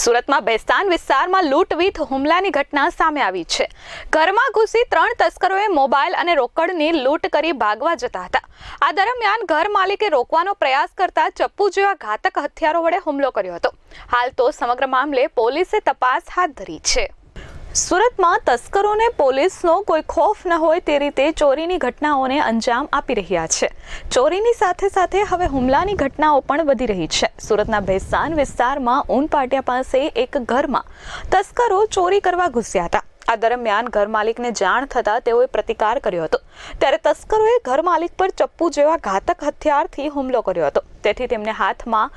સુરતમાં બેસ્તાન વિસ્તારમાં લૂંટ વીથ હુમલાની ઘટના સામે આવી છે. ઘરમાં ઘૂસી ત્રણ તસ્કરોએ મોબાઈલ અને રોકડની લૂંટ કરી ભાગવા જતા હતા. આ દરમિયાન ઘર માલિકે રોકવાનો પ્રયાસ કરતા ચપ્પુ જેવા ઘાતક હથિયારો વડે હુમલો કર્યો હતો. હાલ તો સમગ્ર મામલે પોલીસે તપાસ હાથ ધરી છે. સુરતમાં તસ્કરોને પોલીસનો કોઈ ખોફ ન હોય તે રીતે ચોરીની ઘટનાઓને અંજામ આપી રહ્યા છે. ચોરીની સાથે સાથે હવે હુમલાની ઘટનાઓ પણ વધી રહી છે. સુરતના ભેસાન વિસ્તારમાં ઊનપાટિયા પાસે એક ઘરમાં તસ્કરો ચોરી કરવા ઘૂસ્યા હતા. આ દરમિયાન ઘર માલિકને જાણ થતાં તેઓએ પ્રતિકાર કર્યો હતો. ત્યારે તસ્કરોએ ઘર માલિક પર ચપ્પુ જેવા ઘાતક હથિયારથી હુમલો કર્યો હતો. તેથી તેમને હાથમાં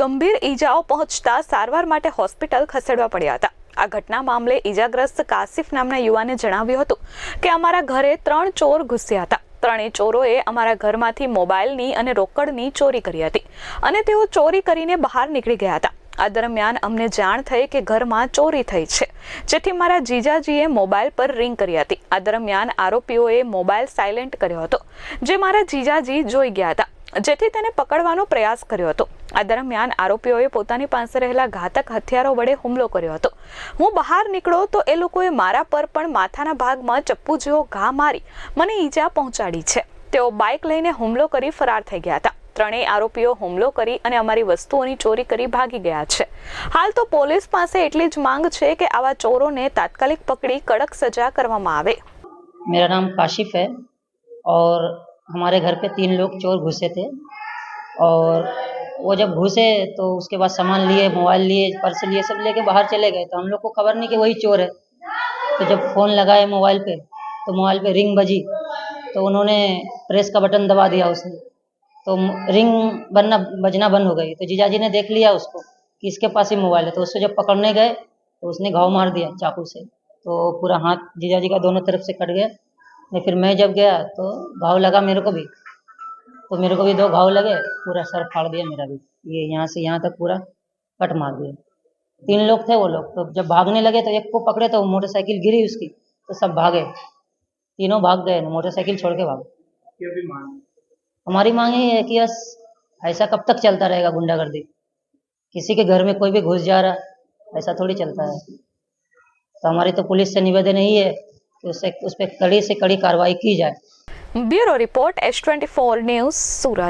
ગંભીર ઈજાઓ પહોંચતા સારવાર માટે હોસ્પિટલ ખસેડવા પડ્યા હતા. આ ઘટના મામલે ઈજાગ્રસ્ત કાસિફ નામના યુવાને જણાવ્યું હતું કે અમારા ઘરે ત્રણ ચોર ઘૂસ્યા હતા. ત્રણેય ચોરોએ અમારા ઘરમાંથી મોબાઈલની અને રોકડની ચોરી કરી હતી અને તેઓ ચોરી કરીને બહાર નીકળી ગયા હતા. આ દરમિયાન અમને જાણ થઈ કે ઘરમાં ચોરી થઈ છે. જેથી મારા જીજાજીએ મોબાઈલ પર રિંગ કરી હતી. આ દરમિયાન આરોપીઓએ મોબાઈલ સાયલેન્ટ કર્યો હતો, જે મારા જીજાજી જોઈ ગયા હતા. જેથી તેને પકડવાનો પ્રયાસ કર્યો હતો. આ દરમિયાન આરોપીઓએ પોતાની પાસે રહેલા ઘાતક હથિયારો વડે હુમલો કર્યો હતો. હું બહાર નીકળો તો એ લોકોએ મારા પર પણ માથાના ભાગમાં ચપ્પુ જેવો ઘા મારી મને ઈજા પહોંચાડી છે. તેઓ બાઇક લઈને હુમલો કરી ફરાર થઈ ગયા હતા. ત્રણેય આરોપીઓ હુમલો કરી અને અમારી વસ્તુઓની ચોરી કરી ભાગી ગયા છે. હાલ તો પોલીસ પાસે એટલી જ માંગ છે કે આવા ચોરોને તાત્કાલિક પકડી કડક સજા કરવામાં આવે. મેરા નામ કાશિફ હૈ और हमारे घर पे तीन लोग चोर घुसे थे और वो जब घुसे तो उसके बाद सामान लिए, मोबाइल लिए, पर्स लिए, सब लेके बाहर चले गए। तो हम लोग को खबर नहीं कि वही चोर है। तो जब फ़ोन लगाए मोबाइल पे तो मोबाइल पे रिंग बजी। तो उन्होंने प्रेस का बटन दबा दिया उसने। तो रिंग बनना, बजना बंद हो गई। तो जीजाजी ने देख लिया उसको कि इसके पास ही मोबाइल है। तो उससे जब पकड़ने गए तो उसने घाव मार दिया चाकू से। तो पूरा हाथ जीजाजी का दोनों तरफ़ से कट गया। नहीं फिर मैं जब गया तो घाव लगा मेरे को भी। तो मेरे को भी दो घाव लगे पूरा सर फाड़ दिया मेरा भी। ये यहाँ से यहाँ तक पूरा कट मार दिया। तीन लोग थे वो लोग। तो जब भागने लगे तो एक को पकड़े तो मोटरसाइकिल गिरी उसकी तो सब भागे। तीनों भाग गए मोटरसाइकिल छोड़ के भागे। हमारी मांग यही है कि बस ऐसा कब तक चलता रहेगा गुंडागर्दी? किसी के घर में कोई भी घुस जा रहा ऐसा थोड़ी चलता है। तो हमारी तो पुलिस से निवेदन यही है उससे उस पर कड़ी से कड़ी कार्रवाई की जाए bureau report H twenty four news Surat